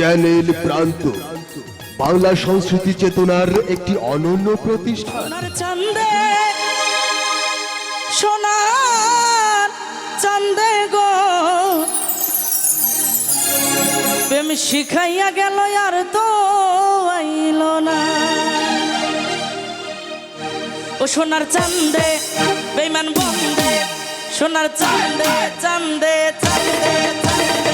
Channel প্রান্ত। বাংলা সংস্কৃতি চেতনার একটি অনন্য প্রতিষ্ঠান। সোনার চান্দে গো। প্রেম শিখাইয়া গেল আর তো আইল না। ও সোনার চান্দে বেমান বন্দে। সোনার চান্দে চান্দে চান্দে চান্দে।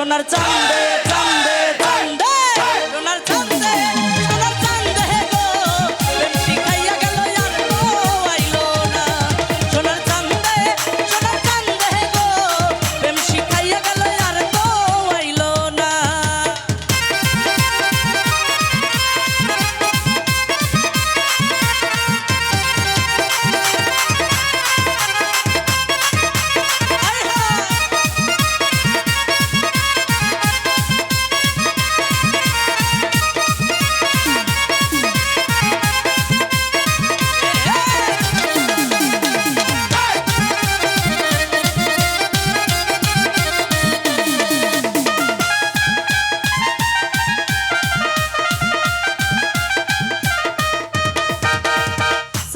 সোনার চাঁদে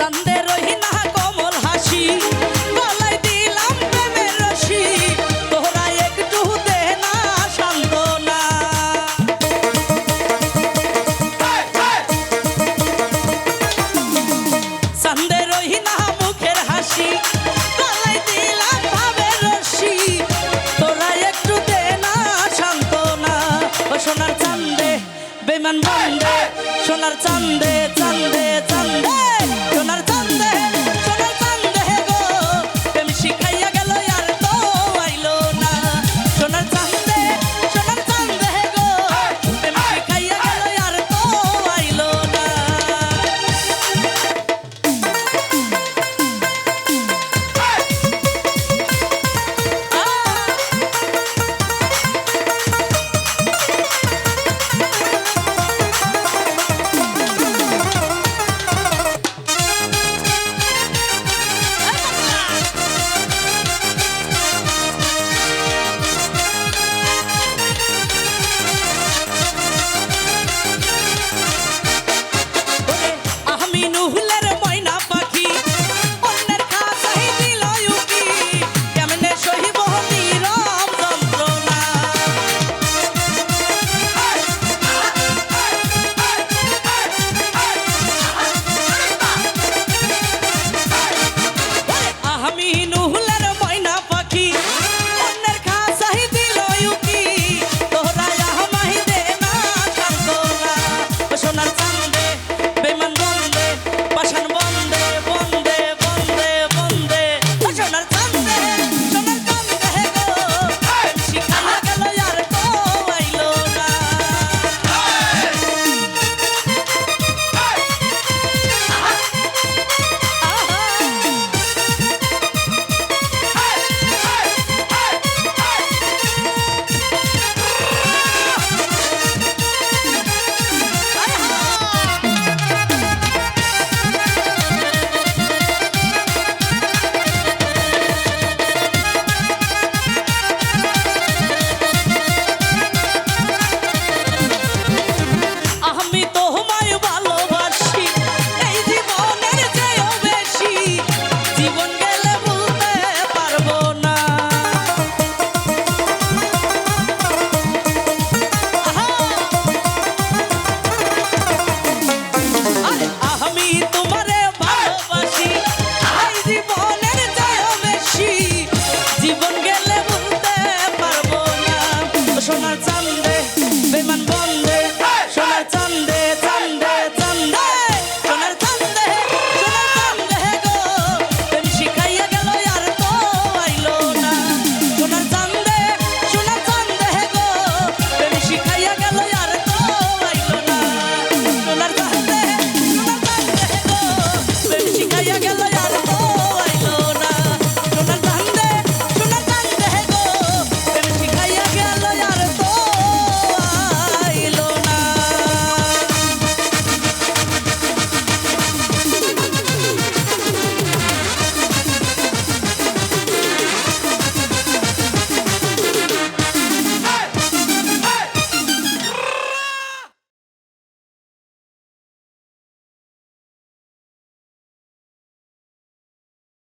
চান্দে রহিনা কমল হাসি। গলায় দিলাম প্রেমের রশি। তোরা একটু দে না সান্ত্বনা। চান্দে মুখের হাসি। দে না সান্ত্বনা। ও সোনার চান্দে বেমান বন্দে। সোনার চান্দে চান্দে চান্দে।